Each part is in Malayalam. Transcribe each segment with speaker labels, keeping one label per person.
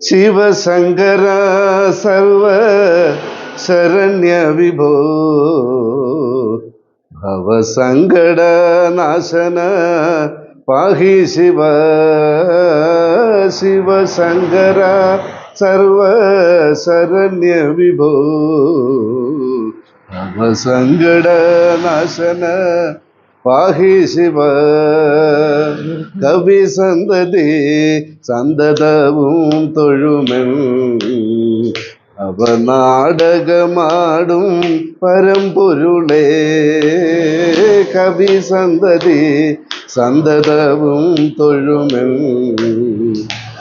Speaker 1: ശിവശങ്കര സർവ ശരണ്യ വിഭോ. ഭവസങ്കട നാശന പാഹി ശിവ. ശിവശങ്കര സർവ ശരണ്യ വിഭോ. ഭവസങ്കട നാശന പാഹി ശിവ. കവി സന്തതി സന്തതവും തൊഴുമൻ. അവ നാടകമാടും പരമ്പൊരുളേ. കവി സന്തതി സന്തതവും തൊഴുമൻ.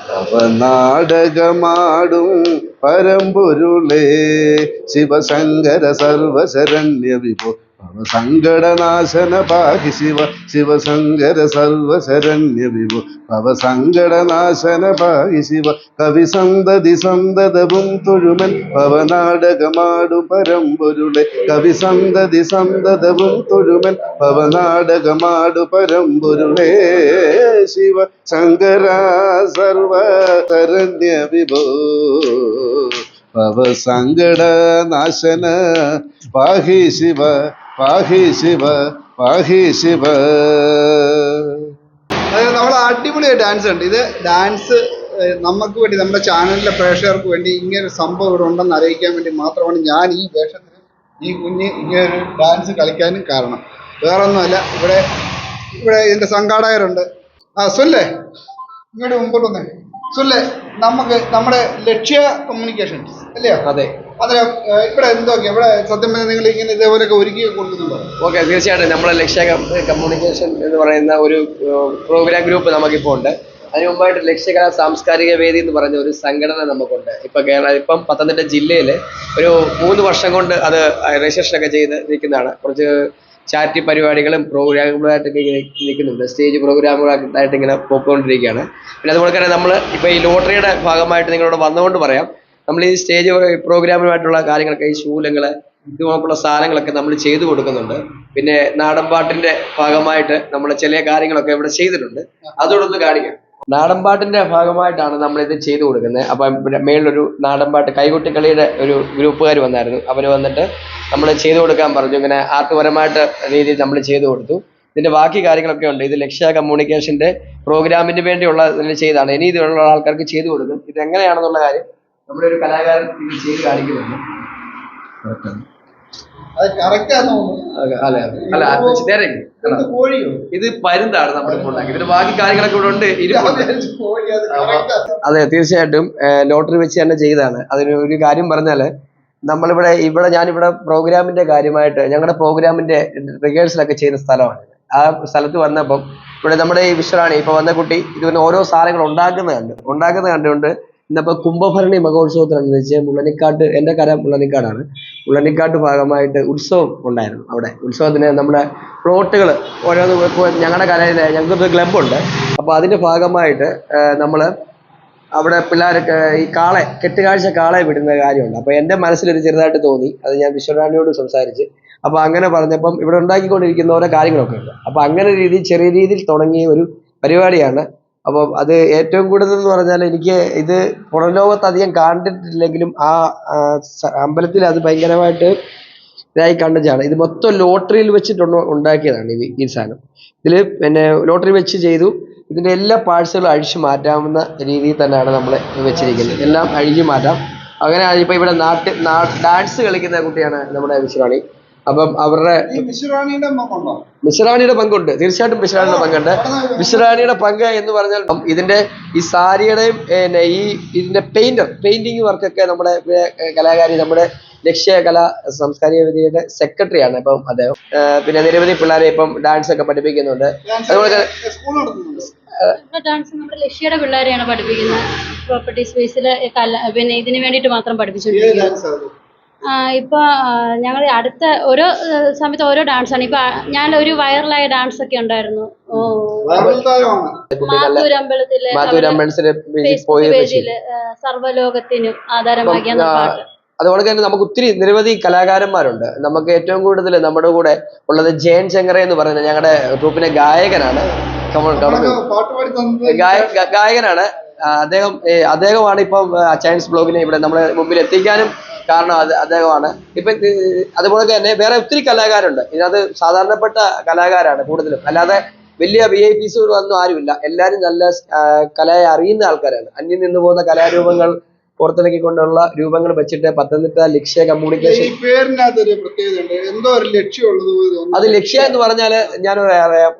Speaker 1: അവ നാടകമാടും പരമ്പൊരുളേ. ശിവശങ്കര സർവശരണ്യ വിഭോ ഭവ സങ്കടനാശന പാഹി ശിവ ശിവശങ്കര സർവശരണ്യ വിഭു ഭവസങ്കടനാശന പാഹി ശിവ കവി സന്തതി സന്തതവും തൊഴുമൻ ഭവനാടകമാടു പരമ്പൊരുളെ. കവി സന്തതി സന്തതവും തൊഴുമൻ ഭവനാടകമാടു പരമ്പൊരുളെ. ശിവ ശങ്കര സർവശരണ്യ വിഭു വിഭോ ഭവ സങ്കട നാശന പാഹി ശിവ പാഹി ശിവ പാഹി ശിവ.
Speaker 2: അതായത് നമ്മൾ അടിപൊളിയായി ഡാൻസ് ഉണ്ട്. ഇത് ഡാൻസ് നമുക്ക് വേണ്ടി നമ്മുടെ ചാനലിലെ പ്രേക്ഷകർക്ക് വേണ്ടി ഇങ്ങനൊരു ഒരു സംഭവം ഇവിടെ ഉണ്ടെന്ന് അറിയിക്കാൻ വേണ്ടി മാത്രമാണ് ഞാൻ ഈ വേഷത്തിൽ ഈ കുഞ്ഞ് ഇങ്ങനൊരു ഒരു ഡാൻസ് കളിക്കാനും കാരണം. വേറൊന്നുമല്ല ഇവിടെ ഇവിടെ ഇതിന്റെ സംഘാടകരുണ്ട്. ആ സുല്ലേ? ഇങ്ങോട്ട് മുമ്പോട്ട് വന്നേ. സുല്ലേ നമുക്ക് നമ്മുടെ ലക്ഷ്യ കമ്മ്യൂണിക്കേഷൻസ് അല്ലയോ?
Speaker 3: അതെ.
Speaker 2: അതിന് ഇവിടെ എന്തൊക്കെ ഇവിടെ സത്യം പറഞ്ഞാൽ നിങ്ങൾ ഇങ്ങനെ ഇതേപോലെയൊക്കെ ഒരുക്കി കൊടുക്കുന്നുണ്ടോ
Speaker 3: ഓക്കെ തീർച്ചയായിട്ടും നമ്മളെ ലക്ഷ്യ കമ്മ്യൂണിക്കേഷൻ എന്ന് പറയുന്ന ഒരു പ്രോഗ്രാം ഗ്രൂപ്പ് നമുക്കിപ്പോൾ ഉണ്ട്. അതിന് മുമ്പായിട്ട് ലക്ഷ്യകലാ സാംസ്കാരിക വേദി എന്ന് പറഞ്ഞ ഒരു സംഘടന നമുക്കുണ്ട്. ഇപ്പൊ കേരള ഇപ്പം പത്തനംതിട്ട ജില്ലയിൽ ഒരു മൂന്ന് വർഷം കൊണ്ട് അത് രജിസ്ട്രേഷൻ ഒക്കെ ചെയ്ത് നിൽക്കുന്നതാണ്. കുറച്ച് ചാരിറ്റി പരിപാടികളും പ്രോഗ്രാമുകളായിട്ടൊക്കെ ഇങ്ങനെ നിൽക്കുന്നുണ്ട്. സ്റ്റേജ് പ്രോഗ്രാമുകളായിട്ട് ഇങ്ങനെ പോയിക്കൊണ്ടിരിക്കുകയാണ്. പിന്നെ അതുപോലെ തന്നെ നമ്മൾ ഇപ്പോൾ ഈ ലോട്ടറിയുടെ ഭാഗമായിട്ട് നിങ്ങളോട് വന്നുകൊണ്ട് പറയാം. നമ്മൾ ഈ സ്റ്റേജ് പ്രോഗ്രാമുമായിട്ടുള്ള കാര്യങ്ങളൊക്കെ ഈ ശൂലങ്ങൾ ഇതുപോലുള്ള സാധനങ്ങളൊക്കെ നമ്മൾ ചെയ്തു കൊടുക്കുന്നുണ്ട്. പിന്നെ നാടൻപാട്ടിന്റെ ഭാഗമായിട്ട് നമ്മൾ ചില കാര്യങ്ങളൊക്കെ ഇവിടെ ചെയ്തിട്ടുണ്ട്. അതോടൊന്ന് കാണിക്കാം. നാടൻപാട്ടിന്റെ ഭാഗമായിട്ടാണ് നമ്മൾ ഇത് ചെയ്തു കൊടുക്കുന്നത്. അപ്പം മേളിലൊരു നാടൻപാട്ട് കൈകൊട്ടിക്കളിയുടെ ഒരു ഗ്രൂപ്പുകാർ വന്നായിരുന്നു. അവർ വന്നിട്ട് നമ്മൾ ചെയ്തു കൊടുക്കാൻ പറഞ്ഞു. ഇങ്ങനെ ആർട്ട്പരമായിട്ട് രീതിയിൽ നമ്മൾ ചെയ്തു കൊടുത്തു. ഇതിന്റെ ബാക്കി കാര്യങ്ങളൊക്കെ ഉണ്ട്. ഇത് ലക്ഷ്യ കമ്മ്യൂണിക്കേഷന്റെ പ്രോഗ്രാമിന് വേണ്ടിയുള്ള ചെയ്താണ്. ഇനി ഇതിലുള്ള ആൾക്കാർക്ക് ചെയ്തു കൊടുക്കും. ഇത് എങ്ങനെയാണെന്നുള്ള കാര്യം നമ്മുടെ ഒരു കലാകാരൻ ഇത് ചെയ്ത് കാണിക്കുന്നുണ്ട്. ഇരിക്ക്.
Speaker 2: ഇത്
Speaker 3: പരുന്താണ് നമ്മുടെ ഇതിന് ഇതിന്റെ ബാക്കി കാര്യങ്ങളൊക്കെ ഇവിടെ ഉണ്ട്.
Speaker 2: അത്
Speaker 3: തീർച്ചയായിട്ടും ലോട്ടറി വെച്ച് തന്നെ ചെയ്തതാണ്. അതിന് ഒരു കാര്യം പറഞ്ഞാൽ നമ്മളിവിടെ ഇവിടെ ഞാനിവിടെ പ്രോഗ്രാമിന്റെ കാര്യമായിട്ട് ഞങ്ങളുടെ പ്രോഗ്രാമിന്റെ റിഹേഴ്സലൊക്കെ ചെയ്യുന്ന സ്ഥലമാണ്. ആ സ്ഥലത്ത് വന്നപ്പം ഇവിടെ നമ്മുടെ ഈ വിശ്വറാണി ഇപ്പൊ വന്ന കുട്ടി ഇതുപോലെ ഓരോ സാധനങ്ങൾ ഉണ്ടാക്കുന്ന കണ്ടു ഉണ്ടാക്കുന്നത് കണ്ടുകൊണ്ട് ഇന്നിപ്പോ കുംഭഭരണി മഹോത്സവത്തിനനുസരിച്ച് മുള്ളനിക്കാട്ട് എന്റെ കര മുള്ളനിക്കാടാണ്. മുള്ളനിക്കാട്ട് ഭാഗമായിട്ട് ഉത്സവം ഉണ്ടായിരുന്നു അവിടെ. ഉത്സവത്തിന് നമ്മുടെ പ്ലോട്ടുകൾ ഓരോന്ന് ഇപ്പൊ ഞങ്ങളുടെ കരയിലെ ഞങ്ങൾക്കൊരു ക്ലബ്ബുണ്ട്. അപ്പോൾ അതിന്റെ ഭാഗമായിട്ട് നമ്മൾ അവിടെ പിള്ളേരൊക്കെ ഈ കാളെ കെട്ടുകാഴ്ച കാളെ വിടുന്ന കാര്യമുണ്ട്. അപ്പൊ എന്റെ മനസ്സിലൊരു ചെറുതായിട്ട് തോന്നി. അത് ഞാൻ വിശ്വരാണിയോട് സംസാരിച്ച്. അപ്പോൾ അങ്ങനെ പറഞ്ഞപ്പം ഇവിടെ ഉണ്ടാക്കിക്കൊണ്ടിരിക്കുന്ന ഓരോ കാര്യങ്ങളൊക്കെ ഉണ്ട്. അപ്പൊ അങ്ങനെ രീതിയിൽ ചെറിയ രീതിയിൽ തുടങ്ങിയ ഒരു പരിപാടിയാണ് അപ്പോൾ അത് ഏറ്റവും കൂടുതൽ എന്ന് പറഞ്ഞാൽ എനിക്ക് ഇത് പുറം ലോകത്ത് അധികം കണ്ടിട്ടില്ലെങ്കിലും ആ അമ്പലത്തിൽ അത് ഭയങ്കരമായിട്ട് ഇതായി കണ്ടതാണ്. ഇത് മൊത്തം ലോട്ടറിയിൽ വെച്ചിട്ടുണ്ടോ ഉണ്ടാക്കിയതാണ് ഈ ഈ സാധനം. ഇതിൽ പിന്നെ ലോട്ടറി വെച്ച് ചെയ്തു. ഇതിന്റെ എല്ലാ പാഴ്സലും അഴിച്ചു മാറ്റാവുന്ന രീതിയിൽ തന്നെയാണ് നമ്മൾ വെച്ചിരിക്കുന്നത്. എല്ലാം അഴിഞ്ഞു മാറ്റാം. അങ്ങനെ ഇപ്പൊ ഇവിടെ നാട്ട് ഡാൻസ് കളിക്കുന്ന കുട്ടിയാണ് നമ്മുടെ വിശ്രാണി അപ്പം അവരുടെ മിശ്രാണിയുടെ പങ്കുണ്ട്. തീർച്ചയായിട്ടും മിശ്രാണിയുടെ പങ്കുണ്ട്. മിശ്രാണിയുടെ പങ്ക് എന്ന് പറഞ്ഞാൽ ഇതിന്റെ ഈ സാരിയുടെയും പിന്നെ ഈ ഇതിന്റെ പെയിന്റർ പെയിന്റിങ് വർക്കൊക്കെ നമ്മുടെ കലാകാരി നമ്മുടെ ലക്ഷ്യ കലാ സാംസ്കാരിക സെക്രട്ടറി ആണ് ഇപ്പം അദ്ദേഹം. പിന്നെ നിരവധി പിള്ളേരെ ഇപ്പം ഡാൻസ് ഒക്കെ പഠിപ്പിക്കുന്നുണ്ട്. അതുപോലെ
Speaker 4: ഡാൻസ് നമ്മുടെ ലക്ഷ്യയുടെ പിള്ളേരെയാണ് പഠിപ്പിക്കുന്നത്. പ്രോപ്പർട്ടി സ്പേസിൽ കല പിന്നെ ഇതിന് വേണ്ടിയിട്ട് മാത്രം
Speaker 2: പഠിപ്പിച്ചു
Speaker 4: പഠിപ്പിച്ചുകൊണ്ടിരിക്കുന്നത്
Speaker 2: ഡാൻസ് അത്
Speaker 4: ഇപ്പൊ ഞങ്ങൾ അടുത്ത ഓരോ സമയത്ത് ഓരോ ഡാൻസാണ് ആണ്. ഇപ്പൊ ഞാൻ ഒരു വൈറലായ ഡാൻസ് ഒക്കെ ഉണ്ടായിരുന്നു. അമ്പലത്തിൽ പേജിൽ സർവലോകത്തിനും ആധാരമാക്കിയ പാട്ട്.
Speaker 3: അതുപോലെ തന്നെ നമുക്ക് ഒത്തിരി നിരവധി കലാകാരന്മാരുണ്ട്. നമുക്ക് ഏറ്റവും കൂടുതൽ നമ്മുടെ കൂടെ ഉള്ളത് ജയൻ ചെങ്ങറ എന്ന് പറയുന്ന ഞങ്ങളുടെ ഗ്രൂപ്പിലെ ഗായകനാണ്. ഗായകനാണ്. അദ്ദേഹം അദ്ദേഹമാണ് ഇപ്പം ചൈനീസ് ബ്ലോഗിനെ ഇവിടെ നമ്മുടെ മുമ്പിൽ എത്തിക്കാനും കാരണം അത് അദ്ദേഹമാണ്. ഇപ്പൊ അതുപോലെ തന്നെ വേറെ ഒത്തിരി കലാകാരുണ്ട്. ഇതിനകത്ത് സാധാരണപ്പെട്ട കലാകാരാണ് കൂടുതലും. അല്ലാതെ വലിയ വി ഐ പിസ് ഒന്നും ആരുമില്ല. എല്ലാവരും നല്ല കലയെ അറിയുന്ന ആൾക്കാരാണ്. അന്യം നിന്ന് പോകുന്ന കലാരൂപങ്ങൾ പുറത്തിറക്കിക്കൊണ്ടുള്ള രൂപങ്ങൾ വെച്ചിട്ട് പത്തനംതിട്ട ലക്ഷ്യ കമ്മ്യൂണിക്കേഷൻ
Speaker 2: ഈ പ്രത്യേകത ഉണ്ട് എന്തോ ഒരു ലക്ഷ്യമുള്ളത് പോലെ തോന്നുന്നു.
Speaker 3: അത് ലക്ഷ്യ എന്ന് പറഞ്ഞാൽ ഞാൻ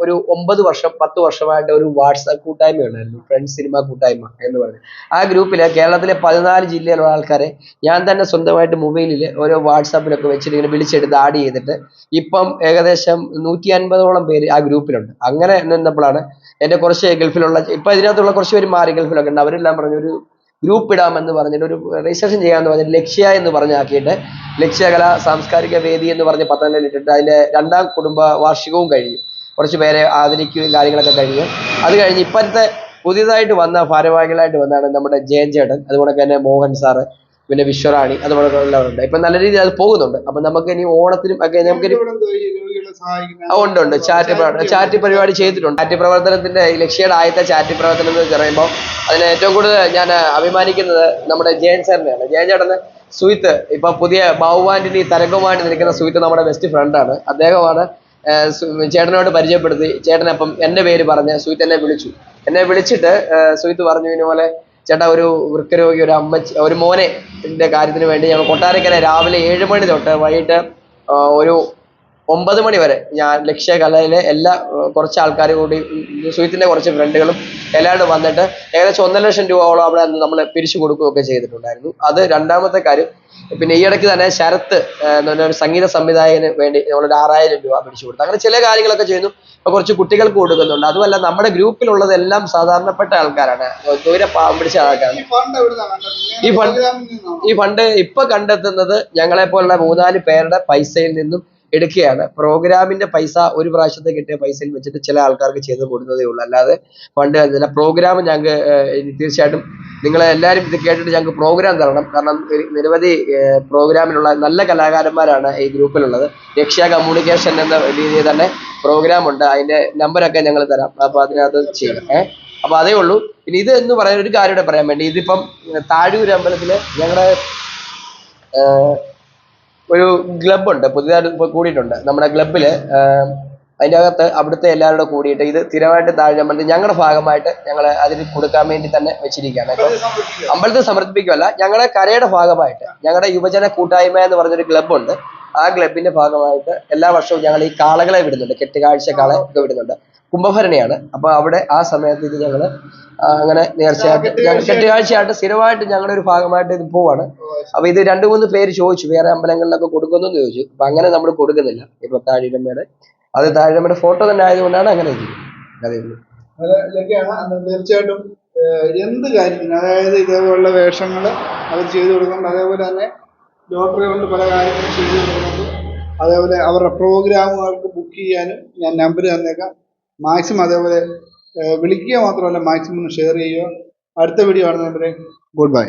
Speaker 3: ഒരു ഒമ്പത് വർഷം പത്ത് വർഷമായിട്ട് ഒരു വാട്സാപ്പ് കൂട്ടായ്മ ഉണ്ടായിരുന്നു ഫ്രണ്ട്സ് സിനിമ കൂട്ടായ്മ എന്ന് പറഞ്ഞു. ആ ഗ്രൂപ്പിൽ കേരളത്തിലെ പതിനാല് ജില്ലയിലുള്ള ആൾക്കാരെ ഞാൻ തന്നെ സ്വന്തമായിട്ട് മൊബൈലിൽ ഓരോ വാട്സാപ്പിലൊക്കെ വെച്ചിട്ട് ഇങ്ങനെ വിളിച്ചെടുത്ത് ആഡ് ചെയ്തിട്ട് ഇപ്പം ഏകദേശം നൂറ്റി അൻപതോളം പേര് ആ ഗ്രൂപ്പിലുണ്ട്. അങ്ങനെ നിന്നപ്പോഴാണ് എന്റെ കുറച്ച് ഗൾഫിലുള്ള ഇപ്പം ഇതിനകത്തുള്ള കുറച്ച് പേര് മാറി ഗൾഫിലൊക്കെ ഉണ്ട്. അവരെല്ലാം പറഞ്ഞു ഒരു ഗ്രൂപ്പ് ഇടാമെന്ന് പറഞ്ഞിട്ട് ഒരു രജിസ്ട്രേഷൻ ചെയ്യാമെന്ന് പറഞ്ഞിട്ട് ലക്ഷ്യ എന്ന് പറഞ്ഞാക്കിയിട്ട് ലക്ഷ്യകല സാംസ്കാരിക വേദി എന്ന് പറഞ്ഞ് പത്തനംതിട്ട ഇട്ടിട്ട് അതിലെ രണ്ടാം കുടുംബ വാർഷികവും കഴിഞ്ഞു. കുറച്ച് പേരെ ആദരിക്കുകയും കാര്യങ്ങളൊക്കെ കഴിഞ്ഞു. അത് കഴിഞ്ഞ് ഇപ്പോഴത്തെ പുതിയതായിട്ട് വന്ന ഭാരവാഹികളായിട്ട് വന്നാണ് നമ്മുടെ ജയൻ ചേട്ടൻ അതുപോലെ തന്നെ മോഹൻ സാറ്. പിന്നെ വിശ്വറാണി അതുപോലെ ഉള്ളവരുണ്ട് ഇപ്പൊ നല്ല രീതിയിൽ അത് പോകുന്നുണ്ട്. അപ്പൊ നമുക്ക് ഇനി ഓണത്തിനും ഒക്കെ നമുക്ക് ഉണ്ട് ഉണ്ട് ചാറ്റ് ചാറ്റി പരിപാടി ചെയ്തിട്ടുണ്ട്. ചാറ്റ് പ്രവർത്തനത്തിന്റെ ലക്ഷ്യയുടെ ആദ്യത്തെ ചാറ്റ് പ്രവർത്തനം എന്ന് പറയുമ്പോൾ അതിന് ഏറ്റവും കൂടുതൽ ഞാൻ അഭിമാനിക്കുന്നത് നമ്മുടെ ജയൻ സാറിനെയാണ്. ജയൻ ചേട്ടന് സുഹിത്ത് ഇപ്പൊ പുതിയ ബാഹുവാന്റിനി തരംഗമായിട്ട് നിൽക്കുന്ന സുഹിത്ത് നമ്മുടെ ബെസ്റ്റ് ഫ്രണ്ടാണ് അദ്ദേഹമാണ് ചേട്ടനോട് പരിചയപ്പെടുത്തി. ചേട്ടനപ്പം എന്റെ പേര് പറഞ്ഞ് സുഹിത്ത് എന്നെ വിളിച്ചു. എന്നെ വിളിച്ചിട്ട് ആ, സുഹിത്ത് പറഞ്ഞു ഇതുപോലെ ചേട്ടാ ഒരു വൃക്കരോഗി ഒരു അമ്മച്ചി ഒരു മോനെ ന്റെ കാര്യത്തിന് വേണ്ടി ഞങ്ങൾ കൊട്ടാരക്കര രാവിലെ ഏഴ് മണി തൊട്ട് വൈകിട്ട് ഒരു ഒമ്പത് മണി വരെ ഞാൻ ലക്ഷ്യ കലയിലെ എല്ലാ കുറച്ച് ആൾക്കാർ കൂടി ഉം, സുഹിത്തിന്റെ കുറച്ച് ഫ്രണ്ടുകളും എല്ലാവരും വന്നിട്ട് ഏകദേശം ഒന്നര ലക്ഷം രൂപയോളം അവിടെ നമ്മൾ പിരിച്ചു കൊടുക്കുകയൊക്കെ ചെയ്തിട്ടുണ്ടായിരുന്നു. അത് രണ്ടാമത്തെ കാര്യം. പിന്നെ ഈ ഇടയ്ക്ക് തന്നെ ശരത്ത് എന്ന് പറഞ്ഞ ഒരു സംഗീത സംവിധായകന് വേണ്ടി നമ്മളൊരു ആറായിരം രൂപ പിടിച്ചു കൊടുത്തു. അങ്ങനെ ചില കാര്യങ്ങളൊക്കെ ചെയ്യുന്നു. ഇപ്പൊ കുറച്ച് കുട്ടികൾക്ക് കൊടുക്കുന്നുണ്ട്. അതുമല്ല നമ്മുടെ ഗ്രൂപ്പിലുള്ളതെല്ലാം സാധാരണപ്പെട്ട ആൾക്കാരാണ്. ദൂരെ പിടിച്ച ആൾക്കാരാണ്.
Speaker 2: ഈ ഫണ്ട് എവിടുന്നാ
Speaker 3: ഈ ഫണ്ട് ഈ ഫണ്ട് ഇപ്പൊ കണ്ടെത്തുന്നത് ഞങ്ങളെ പോലുള്ള മൂന്നാൽ പേരുടെ പൈസയിൽ നിന്നും എടുക്കുകയാണ്. പ്രോഗ്രാമിന്റെ പൈസ ഒരു പ്രാവശ്യത്തെ കിട്ടിയ പൈസയിൽ വെച്ചിട്ട് ചില ആൾക്കാർക്ക് ചെയ്ത് കൊടുത്തതേ ഉള്ളൂ. അല്ലാതെ ഫണ്ട് തരുന്നില്ല പ്രോഗ്രാം ഞങ്ങൾക്ക് തീർച്ചയായിട്ടും നിങ്ങളെ എല്ലാവരും ഇത് കേട്ടിട്ട് ഞങ്ങൾക്ക് പ്രോഗ്രാം തരണം. കാരണം നിരവധി പ്രോഗ്രാമിലുള്ള നല്ല കലാകാരന്മാരാണ് ഈ ഗ്രൂപ്പിലുള്ളത്. രക്ഷ കമ്മ്യൂണിക്കേഷൻ എന്ന രീതിയിൽ തന്നെ പ്രോഗ്രാം ഉണ്ട് അതിന്റെ നമ്പരൊക്കെ ഞങ്ങൾ തരാം. അപ്പൊ അതിനകത്ത് ചെയ്യണം ഏഹ് അപ്പൊ അതേ ഉള്ളൂ. ഇനി ഇത് എന്ന് പറയാൻ ഒരു കാര്യം പറയാൻ വേണ്ടി ഇതിപ്പം താഴൂർ അമ്പലത്തിൽ ഞങ്ങളുടെ ഒരു ക്ലബ് ഉണ്ട് പുതിയതായിട്ട് ഇപ്പൊ കൂടിയിട്ടുണ്ട്. നമ്മുടെ ക്ലബിൽ അതിന്റെ അകത്ത് അവിടുത്തെ എല്ലാവരുടെ കൂടെ കൂടിയിട്ട് ഇത് സ്ഥിരമായിട്ട് താഴെ അമ്പലത്തിൽ ഞങ്ങളുടെ ഭാഗമായിട്ട് ഞങ്ങൾ അതിന് കൊടുക്കാൻ വേണ്ടി തന്നെ വെച്ചിരിക്കുകയാണ്. ഇപ്പം അമ്പലത്തിൽ സമർപ്പിക്കുകയല്ല ഞങ്ങളുടെ കരയുടെ ഭാഗമായിട്ട് ഞങ്ങളുടെ യുവജന കൂട്ടായ്മ എന്ന് പറഞ്ഞൊരു ക്ലബ്ബുണ്ട്. ആ ക്ലബിന്റെ ഭാഗമായിട്ട് എല്ലാ വർഷവും ഞങ്ങൾ ഈ കാളകളെ വിടുന്നുണ്ട് കെട്ടുകാഴ്ച കാള ഒക്കെ വിടുന്നുണ്ട്. കുംഭഭരണിയാണ്. അപ്പൊ അവിടെ ആ സമയത്ത് ഇത് ഞങ്ങൾ അങ്ങനെ നേർച്ചയായിട്ട് കെട്ടുകാഴ്ചയായിട്ട് സ്ഥിരമായിട്ട് ഞങ്ങളുടെ ഒരു ഭാഗമായിട്ട് ഇത് പോവാണ്. അപ്പൊ ഇത് രണ്ടു മൂന്ന് പേര് ചോദിച്ചു വേറെ അമ്പലങ്ങളിലൊക്കെ കൊടുക്കുന്നു എന്ന് ചോദിച്ചു. അപ്പൊ അങ്ങനെ നമ്മൾ കൊടുക്കുന്നില്ല. ഇപ്പൊ താഴിരമ്മയുടെ അത് താഴിരമ്മയുടെ ഫോട്ടോ തന്നെ ആയതുകൊണ്ടാണ് അങ്ങനെ ചെയ്യുന്നത് അതേ ഉള്ളൂ
Speaker 2: തീർച്ചയായിട്ടും എന്ത് കാര്യത്തിന് അതായത് ഇതേപോലുള്ള വേഷങ്ങൾ അവർ ചെയ്തു കൊടുക്കുന്നുണ്ട്. അതേപോലെ തന്നെ ലോട്ടറി കൊണ്ട് പല കാര്യങ്ങളും ചെയ്തു കൊടുക്കുന്നുണ്ട്. അതേപോലെ അവരുടെ പ്രോഗ്രാമുകൾക്ക് ബുക്ക് ചെയ്യാനും ഞാൻ നമ്പർ തന്നേക്കാം. മാക്സിമം അതേപോലെ വിളിക്കുക മാത്രമല്ല മാക്സിമം ഷെയർ ചെയ്യുക. അടുത്ത വീഡിയോ കാണുന്നവരെ ഗുഡ് ബൈ